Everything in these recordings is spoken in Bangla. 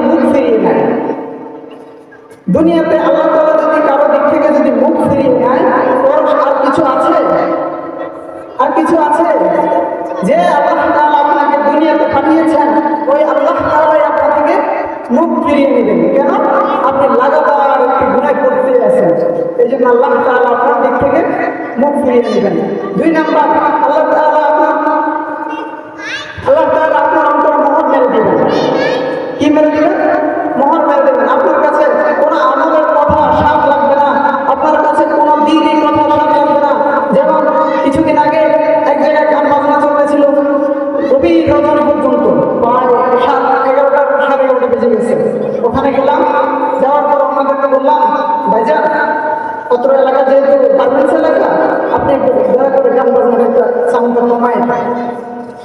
মুখ ফিরিয়ে নেয়। দুনিয়াতে আল্লাহ যদি কারও দিক থেকে যদি মুখ ফিরিয়ে নেয় আর কিছু আছে? আর কিছু আছে? যে আল্লাহ তাআলা আপনাকে দুনিয়াতে পাঠিয়েছেন ওই আল্লাহ তাআলাই আপনার থেকে মুখ ফিরিয়ে নেবেন। কেন? আপনি লাগাতার একটি গুনাহ করতে আছেন। এই জন্য আল্লাহ তাআলা আপনার দিক থেকে মুখ ফিরিয়ে নেবেন। দুই নাম্বার, আল্লাহ তাআলা আপনার আল্লাহ তাআলা আপনার অন্তর মোহর মেরে দিবেন। কি মেরে দিবেন? মোহর মেরে দেবেন। আপনার কাছে কোনো আমলের কথা স্বাদ লাগবে না। আপনার কাছে কোনো দিনই কথা স্বাদ লাগবে না। যেমন কিছুদিন আগে এক জায়গায় গান বাজনা চলেছিল গভীর রজনী অত্র এলাকা যেহেতু গার্মেন্টস এলাকা, আপনি একটু দয়া করে গান বাজনার একটা সাউন্ডটা কমায়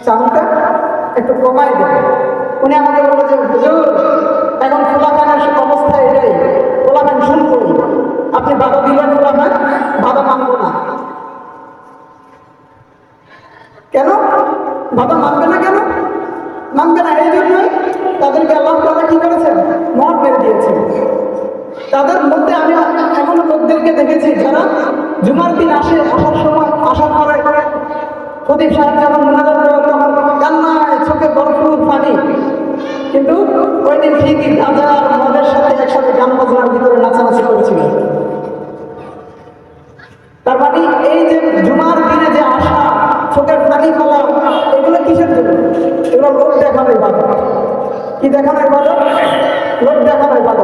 সাউন্ডটা একটু কমাই দেন। উনি আমাকে বলল হুজুর, এখন খোলাখানের অবস্থা এটাই। খোলাখান শুনব আপনি বাধা দিলেন খোলাখান বাধা মানবো না। কেন? বাধা মানবে না কেন? মানবে না, এই জন্যই তাদেরকে আল্লাহ তালা কি করেছেন? দিয়েছেন তাদের মধ্যে আমি এমন লোকদেরকে দেখেছি যারা জুমার দিন আসে, আসার সময় আসার পরে প্রদীপ সাহেব যখন মোনাজাত তখন কান্নায় চোখে ভরপুর পানি। কিন্তু ওই দিন ঠিকই গাঁজা আর মদের সাথে একসাথে গান বাজনার ভিতরে নাচানাচি করেছিল। তার মানে এই যে জুমার দিনে যে আশা চোখের পানি ফেলা, এগুলো কিসের জন্য? এগুলো লোক দেখানোর বাধা কি দেখানোর বাধা লোক দেখানোর বাধা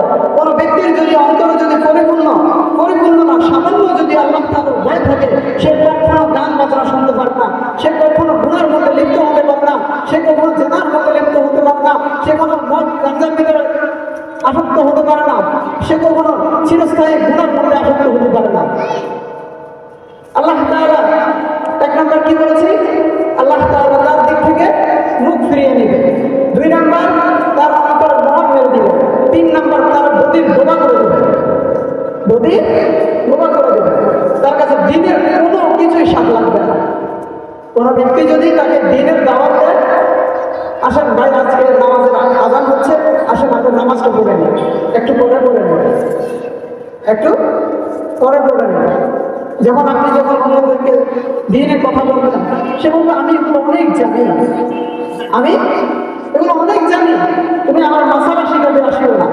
চিরস্থায়ী গুণার মধ্যে আসক্ত হতে পারে না। আল্লাহ তাআলা এক নম্বর কি বলেছি? আল্লাহ তাআলা তার দিক থেকে মুখ ফিরিয়ে নেবে। দুই নম্বর তার অন্তর মহৎ মেরে দিবে। তিন নম্বর তার বদির বোমা করে দেবে। বদির বোমা করে দেবে। তার কাছে দিনের কোনো কিছুই স্বাদ লাগবে না। কোনো ব্যক্তি যদি তাকে দিনের দাওয়াত একটু পরে যেমন যখন আপনি যখন অন্যদেরকে দিনে কথা বলবেন, সে বলবে, আমি অনেক জানি আমি এগুলো অনেক জানি। তুমি আমার মশালা শিখাতে আসিও না।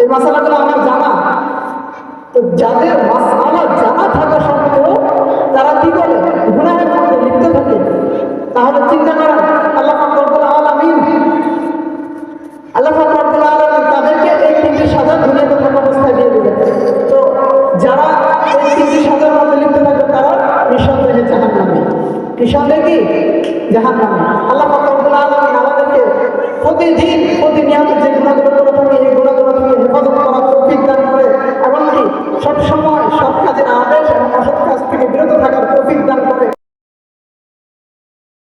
এই মশালাগুলো আমার জানা। তো যাদের নিঃসন্দেহে কি জাহান নামে আল্লাহ আমাদেরকে প্রতিদিন প্রতিনিয়ত যে গুণাগুলো